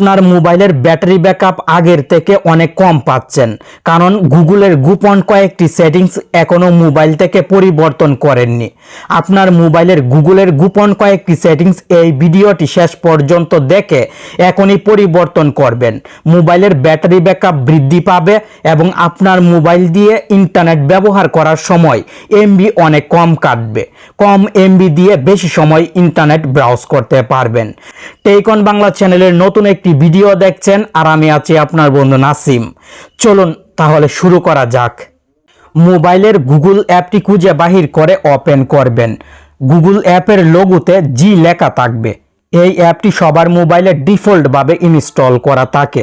আপনার মোবাইলের battery backup আগের থেকে অনেক কম পাচ্ছেন। কারণ গুগলের গোপন কয়েকটি সেটিংস এখনও মোবাইল থেকে পরিবর্তন করেননি। আপনার মোবাইলের গুগলের গোপন কয়েকটি সেটিংস এই ভিডিওটি শেষ পর্যন্ত দেখে এখনই পরিবর্তন করবেন। মোবাইলের ব্যাটারি ব্যাকআপ বৃদ্ধি পাবে এবং আপনার মোবাইল দিয়ে ইন্টারনেট ব্যবহার করার সময় এমবি অনেক কম কাটবে। কম এমবি দিয়ে বেশি সময় ইন্টারনেট ব্রাউজ করতে পারবেন। টেকন বাংলা চ্যানেলের নতুন একটি ভিডিও দেখছেন আর আমি আছি আপনার বন্ধু নাসিম। চলুন তাহলে শুরু করা যাক। মোবাইলের গুগল অ্যাপটি খুঁজে বাহির করে ওপেন করবেন। গুগল অ্যাপের লোগোতে জি লেখা থাকবে। এই অ্যাপটি সবার মোবাইলে ডিফল্টভাবে ইনস্টল করা থাকে।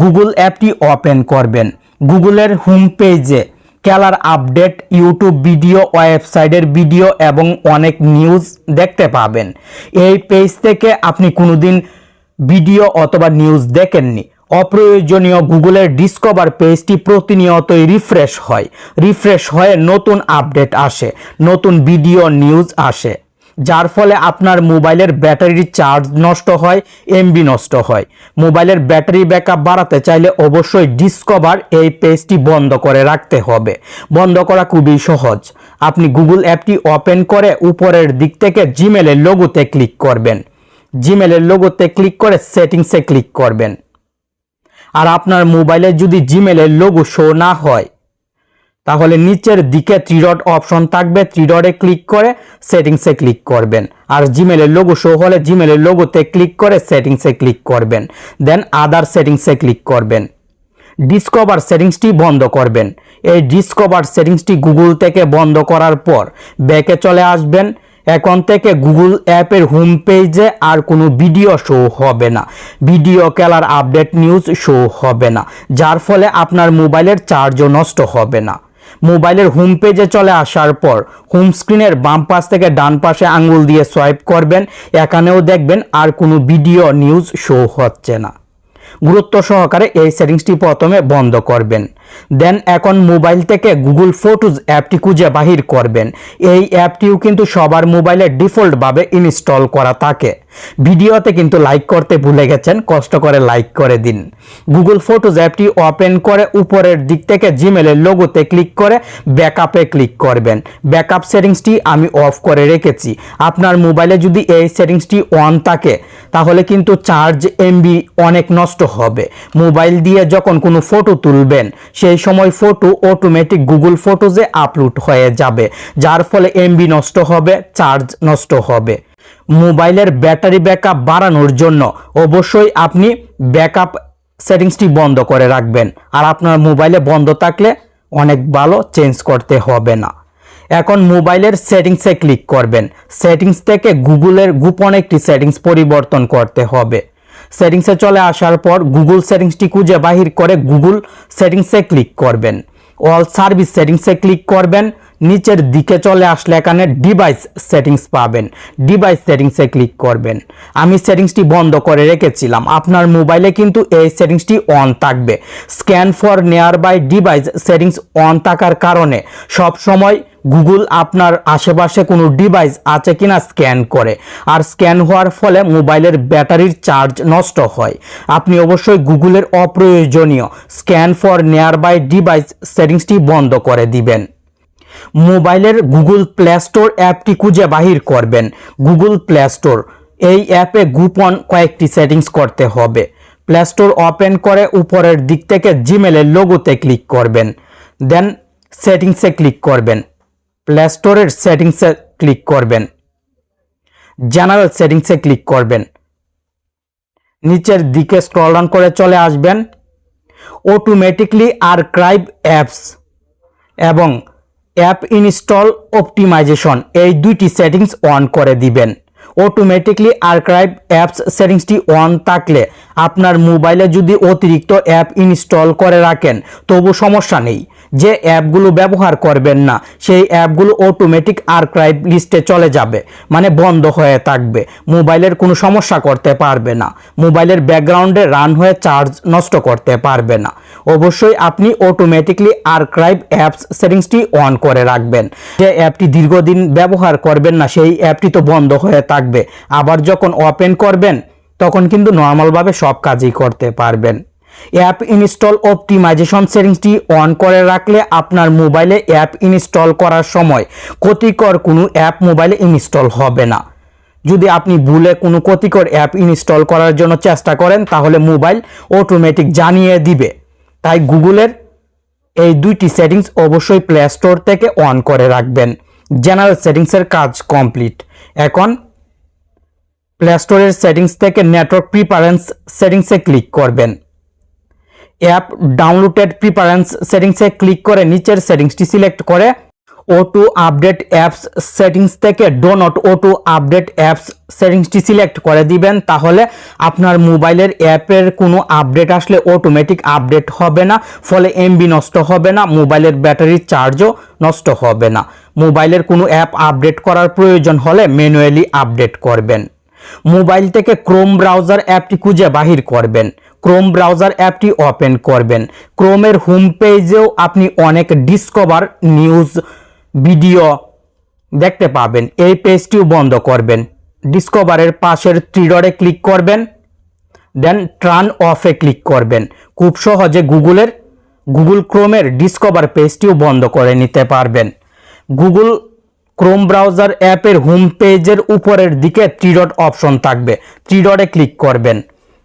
গুগল অ্যাপটি ওপেন করবেন। গুগলের হোম পেজে খেলার আপডেট, ইউটিউব ভিডিও, ওয়েবসাইটের ভিডিও এবং অনেক নিউজ দেখতে পাবেন। এই পেজ থেকে আপনি কোনোদিন ভিডিও অথবা নিউজ দেখেননি। অপ্রয়োজনীয় গুগলের ডিসকভার পেজটি প্রতিনিয়তই রিফ্রেশ হয়। রিফ্রেশ হয়ে নতুন আপডেট আসে, নতুন ভিডিও নিউজ আসে, যার ফলে আপনার মোবাইলের ব্যাটারির চার্জ নষ্ট হয়, এমবি নষ্ট হয়। মোবাইলের ব্যাটারি ব্যাকআপ বাড়াতে চাইলে অবশ্যই ডিসকভার এই পেজটি বন্ধ করে রাখতে হবে। বন্ধ করা খুবই সহজ। আপনি গুগল অ্যাপটি ওপেন করে উপরের দিক থেকে জিমেলের লোগোতে ক্লিক করবেন। জিমেলের লোগোতে ক্লিক করে সেটিংসে ক্লিক করবেন। আর আপনার মোবাইলে যদি জিমেলের লোগো শো না হয়, তাহলে নিচের দিকে থ্রিডট অপশন থাকবে থ্রিডটে ক্লিক করে সেটিংসে ক্লিক করবেন। আর জিমেলের লোগো শো হলে জিমেলের লোগোতে ক্লিক করে সেটিংসে ক্লিক করবেন। দেন আদার সেটিংসে ক্লিক করবেন। ডিসকভার সেটিংসটি বন্ধ করবেন। এই ডিসকভার সেটিংসটি গুগল থেকে বন্ধ করার পর ব্যাকে চলে আসবেন। এখন থেকে গুগল অ্যাপের হোম পেজে আর কোনো ভিডিও শো হবে না। ভিডিও খেলার আপডেট নিউজ শো হবে না, যার ফলে আপনার মোবাইলের চার্জও নষ্ট হবে না। মোবাইলের হোম পেজে চলে আসার পর হোম স্ক্রিনের বাম পাশ থেকে ডান পাশে আঙ্গুল দিয়ে সোয়াইপ করবেন, এখানেও দেখবেন আর কোনো ভিডিও নিউজ শো হচ্ছে না। গুরুত্ব সহকারে এই সেটিংসটি প্রথমে বন্ধ করবেন। দেন এখন মোবাইল থেকে গুগল ফটোজ অ্যাপটি খুঁজে বাহির করবেন। এই অ্যাপটিও কিন্তু সবার মোবাইলে ডিফল্টভাবে ইনস্টল করা থাকে। ভিডিওতে কিন্তু লাইক করতে ভুলে গেছেন, কষ্ট করে লাইক করে দিন। গুগল ফটোজ অ্যাপটি ওপেন করে উপরের দিক থেকে জিমেলের লোগোতে ক্লিক করে ব্যাকআপে ক্লিক করবেন। ব্যাকআপ সেটিংসটি আমি অফ করে রেখেছি। আপনার মোবাইলে যদি এই সেটিংসটি অন থাকে, তাহলে কিন্তু চার্জ এমবি অনেক নষ্ট হবে। মোবাইল দিয়ে যখন কোনো ফটো তুলবেন, সেই সময় ফটো অটোমেটিক গুগল ফটোজে আপলোড হয়ে যাবে। যার ফলে এমবি নষ্ট হবে চার্জ নষ্ট হবে। মোবাইলের ব্যাটারি ব্যাকআপ বাড়ানোর জন্য অবশ্যই আপনি ব্যাকআপ সেটিংসটি বন্ধ করে রাখবেন। আর আপনার মোবাইলে বন্ধ থাকলে অনেক ভালো চেঞ্জ করতে হবে না। এখন মোবাইলের সেটিংসে ক্লিক করবেন। সেটিংস থেকে গুগলের গোপন একটি সেটিংস পরিবর্তন করতে হবে। সেটিংসে চলে আসার পর গুগল সেটিংসটি খুঁজে বাহির করে গুগল সেটিংসে ক্লিক করবেন। অল সার্ভিস সেটিংসে ক্লিক করবেন, নিচের দিকে চলে আসলে এখানে ডিভাইস সেটিংস পাবেন। ডিভাইস সেটিংসে ক্লিক করবেন। আমি সেটিংসটি বন্ধ করে রেখেছিলাম। আপনার মোবাইলে কিন্তু এই সেটিংসটি অন থাকবে। Scan for nearby device settings on থাকার কারণে সব সময় গুগল আপনার আশেপাশে কোনো ডিভাইস আছে কিনা স্ক্যান করে। আর স্ক্যান হওয়ার ফলে মোবাইলের ব্যাটারির চার্জ নষ্ট হয়। আপনি অবশ্যই গুগলের অপ্রয়োজনীয় scan for nearby device সেটিংসটি বন্ধ করে দিবেন। মোবাইলের গুগল প্লে স্টোর অ্যাপটি খুঁজে বাহির করবেন। গুগল প্লে স্টোর এই অ্যাপে গোপন কয়েকটি সেটিংস করতে হবে। প্লে স্টোর ওপেন করে উপরের দিক থেকে জিমেলের লোগোতে ক্লিক করবেন। দেন সেটিংসে ক্লিক করবেন। প্লে স্টোরের সেটিংসে ক্লিক করবেন। জেনারেল সেটিংসে ক্লিক করবেন। নিচের দিকে স্ক্রল ডাউন করে চলে আসবেন। অটোমেটিকলি আর্কাইভ অ্যাপস এবং অ্যাপ ইনস্টল অপটিমাইজেশন এই দুইটি সেটিংস অন করে দিবেন। অটোমেটিকলি আর্কাইভ অ্যাপস সেটিংসটি অন থাকলে আপনার মোবাইলে যদি অতিরিক্ত অ্যাপ ইনস্টল করে রাখেন, তবু সমস্যা নেই। যে অ্যাপগুলো ব্যবহার করবেন না, সেই অ্যাপগুলো অটোমেটিক আর্কাইভ লিস্টে চলে যাবে মানে বন্ধ হয়ে থাকবে। মোবাইলের কোনো সমস্যা করতে পারবে না। মোবাইলের ব্যাকগ্রাউন্ডে রান হয়ে চার্জ নষ্ট করতে পারবে না। অবশ্যই আপনি অটোমেটিকলি আর্কাইভ অ্যাপস সেটিংসটি অন করে রাখবেন। যে অ্যাপটি দীর্ঘদিন ব্যবহার করবেন না, সেই অ্যাপটি তো বন্ধ হয়ে থাকবে। আবার যখন ওপেন করবেন, তখন কিন্তু নর্মালভাবে সব কাজই করতে পারবেন। অ্যাপ ইনস্টল অপটিমাইজেশন সেটিংসটি অন করে রাখলে আপনার মোবাইলে অ্যাপ ইনস্টল করার সময় ক্ষতিকর কোনো অ্যাপ মোবাইলে ইনস্টল হবে না। যদি আপনি ভুলে কোনো ক্ষতিকর অ্যাপ ইনস্টল করার জন্য চেষ্টা করেন, তাহলে মোবাইল অটোমেটিক জানিয়ে দিবে। তাই গুগলের এই দুইটি সেটিংস অবশ্যই প্লে স্টোর থেকে অন করে রাখবেন। জেনারেল সেটিংসের কাজ কমপ্লিট। এখন প্লে স্টোরের সেটিংস থেকে নেটওয়ার্ক প্রিপারেন্স সেটিংসে ক্লিক করবেন। অ্যাপ ডাউনলোডেড প্রিপারেন্স সেটিংসে ক্লিক করে নিচের সেটিংসটি সিলেক্ট করে auto update apps settings থেকে do not auto update apps সেটিংসটি select করে দিবেন, তাহলে আপনার মোবাইলের অ্যাপের কোনো আপডেট আসলে অটোমেটিক আপডেট হবে না, ফলে এমবি নষ্ট হবে না, মোবাইলের ব্যাটারির চার্জও নষ্ট হবে না। মোবাইলের কোনো অ্যাপ আপডেট করার প্রয়োজন হলে ম্যানুয়ালি আপডেট করবেন। মোবাইল থেকে ক্রোম ব্রাউজার অ্যাপটি খুঁজে বাহির করবেন। ক্রোম ব্রাউজার অ্যাপটি ওপেন করবেন। ক্রোমের হোম পেজেও আপনি অনেক ডিসকভার নিউজ ভিডিও দেখতে পাবেন। এই পেজটিও বন্ধ করবেন। ডিসকভারের পাশের ত্রিডরে ক্লিক করবেন। দেন ট্রান অফে ক্লিক করবেন। খুব সহজে গুগলের গুগল ক্রোমের ডিসকভার পেজটিও বন্ধ করে নিতে পারবেন। গুগল ক্রোম ব্রাউজার অ্যাপের হোম পেজের উপরের দিকে থ্রি ডট অপশন থাকবে। থ্রি ডটে ক্লিক করবেন।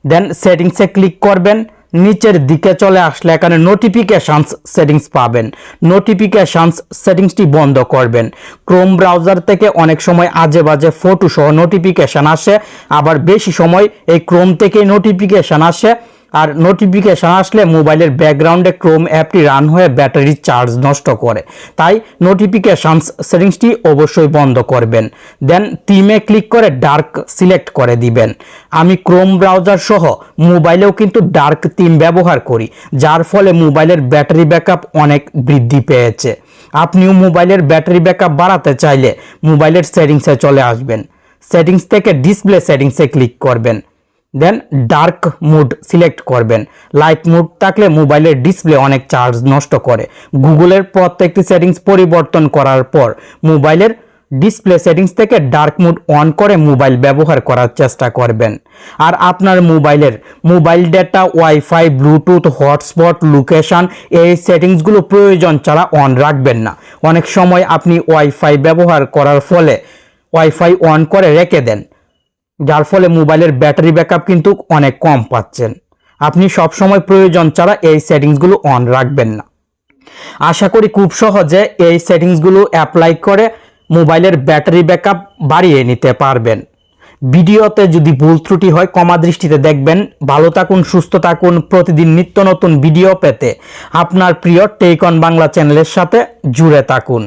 দেন সেটিংসে ক্লিক করবেন, নিচের দিকে চলে আসলে এখানে নোটিফিকেশানস সেটিংস পাবেন। নোটিফিকেশানস সেটিংসটি বন্ধ করবেন। ক্রোম ব্রাউজার থেকে অনেক সময় আজে বাজে ফটো সহ নোটিফিকেশান আসে, আবার বেশি সময় এই ক্রোম থেকে নোটিফিকেশান আসে। আর নোটিফিকেশান আসলে মোবাইলের ব্যাকগ্রাউন্ডে ক্রোম অ্যাপটি রান হয়ে ব্যাটারি চার্জ নষ্ট করে। তাই নোটিফিকেশানস সেটিংসটি অবশ্যই বন্ধ করবেন। দেন থিমে ক্লিক করে ডার্ক সিলেক্ট করে দিবেন। আমি ক্রোম ব্রাউজার সহ মোবাইলেও কিন্তু ডার্ক থিম ব্যবহার করি, যার ফলে মোবাইলের ব্যাটারি ব্যাকআপ অনেক বৃদ্ধি পেয়েছে। আপনিও মোবাইলের ব্যাটারি ব্যাকআপ বাড়াতে চাইলে মোবাইলের সেটিংসে চলে আসবেন। সেটিংস থেকে ডিসপ্লে সেটিংসে ক্লিক করবেন। দেন ডার্ক মুড সিলেক্ট করবেন। লাইট মুড থাকলে মোবাইলের ডিসপ্লে অনেক চার্জ নষ্ট করে। গুগলের প্রত্যেকটি সেটিংস পরিবর্তন করার পর মোবাইলের ডিসপ্লে সেটিংস থেকে ডার্ক মুড অন করে মোবাইল ব্যবহার করার চেষ্টা করবেন। আর আপনার মোবাইলের mobile data wifi Bluetooth hotspot location এই সেটিংসগুলো প্রয়োজন ছাড়া অন রাখবেন না। অনেক সময় আপনি ওয়াইফাই ব্যবহার করার ফলে ওয়াইফাই অন করে রেখে দেন। যার ফলে মোবাইলের ব্যাটারি ব্যাকআপ কিন্তু অনেক কম পাচ্ছেন। আপনি সবসময় প্রয়োজন ছাড়া এই সেটিংসগুলো অন রাখবেন না। আশা করি খুব সহজে এই সেটিংসগুলো অ্যাপ্লাই করে মোবাইলের ব্যাটারি ব্যাকআপ বাড়িয়ে নিতে পারবেন। ভিডিওতে যদি ভুল ত্রুটি হয় কমা দৃষ্টিতে দেখবেন। ভালো থাকুন, সুস্থ থাকুন। প্রতিদিন নিত্য নতুন ভিডিও পেতে আপনার প্রিয় টেক অন বাংলা চ্যানেলের সাথে জুড়ে থাকুন।